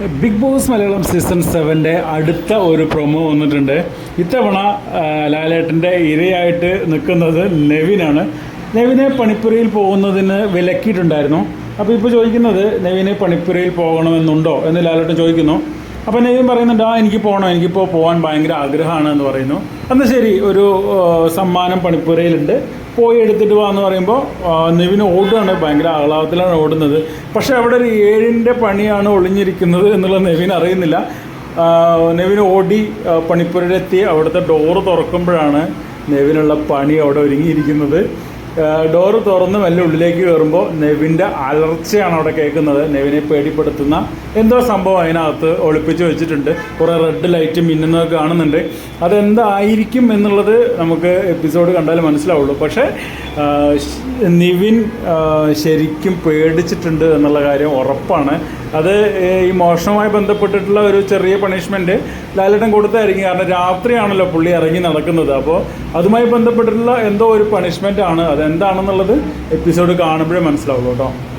Big boss Malayalam season സെവന്റെ അടുത്ത ഒരു പ്രൊമോ വന്നിട്ടുണ്ട്. ഇത്തവണ ലാലേട്ടന്റെ ഇരയായിട്ട് നിൽക്കുന്നത് നെവിനാണ്. നെവിനെ പണിപ്പുരയിൽ പോകുന്നതിന് വിലക്കിയിട്ടുണ്ടായിരുന്നു. അപ്പോൾ ഇപ്പോൾ ചോദിക്കുന്നത് നെവിന് പണിപ്പുരയിൽ പോകണമെന്നുണ്ടോ എന്ന് ലാലേട്ടൻ ചോദിക്കുന്നു. അപ്പോൾ നെവിൻ പറയുന്നുണ്ട് ആ എനിക്ക് പോകണം എനിക്കിപ്പോൾ പോകാൻ ഭയങ്കര ആഗ്രഹമാണ് എന്ന് പറയുന്നു. എന്നാൽ ശരി ഒരു സമ്മാനം പണിപ്പുരയിലുണ്ട്. പോയി എടുത്തിട്ട് വാ എന്ന് പറയുമ്പോൾ നിവിന് ഓടുകയാണ് ഭയങ്കര ആഹ്ലാദത്തിലാണ് ഓടുന്നത്. പക്ഷേ അവിടെ ഒരു ഏഴിന്റെ പണിയാണ് ഒളിഞ്ഞിരിക്കുന്നത് എന്നുള്ള നിവിൻ അറിയുന്നില്ല. നിവിൻ ഓടി പണിപ്പുരയിലെത്തി. അവിടുത്തെ ഡോറ് തുറക്കുമ്പോഴാണ് നെവിനുള്ള പണി അവിടെ ഒരുങ്ങിയിരിക്കുന്നത്. ഡോറ് തുറന്ന് മെല്ലെ ഉള്ളിലേക്ക് കയറുമ്പോൾ നെവിന്റെ അലർച്ചയാണ് അവിടെ കേൾക്കുന്നത്. നെവിനെ പേടിപ്പെടുത്തുന്ന എന്തോ സംഭവം അതിനകത്ത് ഒളിപ്പിച്ച് വെച്ചിട്ടുണ്ട്. കുറേ റെഡ് ലൈറ്റ് മിന്നുന്നതൊക്കെ കാണുന്നുണ്ട്. അതെന്തായിരിക്കും എന്നുള്ളത് നമുക്ക് എപ്പിസോഡ് കണ്ടാൽ മനസ്സിലാവുള്ളൂ. പക്ഷേ നിവിൻ ശരിക്കും പേടിച്ചിട്ടുണ്ട് എന്നുള്ള കാര്യം ഉറപ്പാണ്. അത് ഈ മോഷണവുമായി ബന്ധപ്പെട്ടിട്ടുള്ള ഒരു ചെറിയ പണിഷ്മെന്റ് ലാലേട്ടൻ കൊടുത്തായിരിക്കും. കാരണം രാത്രിയാണല്ലോ പുള്ളി ഇറങ്ങി നടക്കുന്നത്. അപ്പോൾ അതുമായി ബന്ധപ്പെട്ടിട്ടുള്ള എന്തോ ഒരു പണിഷ്മെന്റ് ആണ്. അതെന്താണെന്നുള്ളത് എപ്പിസോഡ് കാണുമ്പോഴേ മനസ്സിലാവുള്ളൂ കേട്ടോ.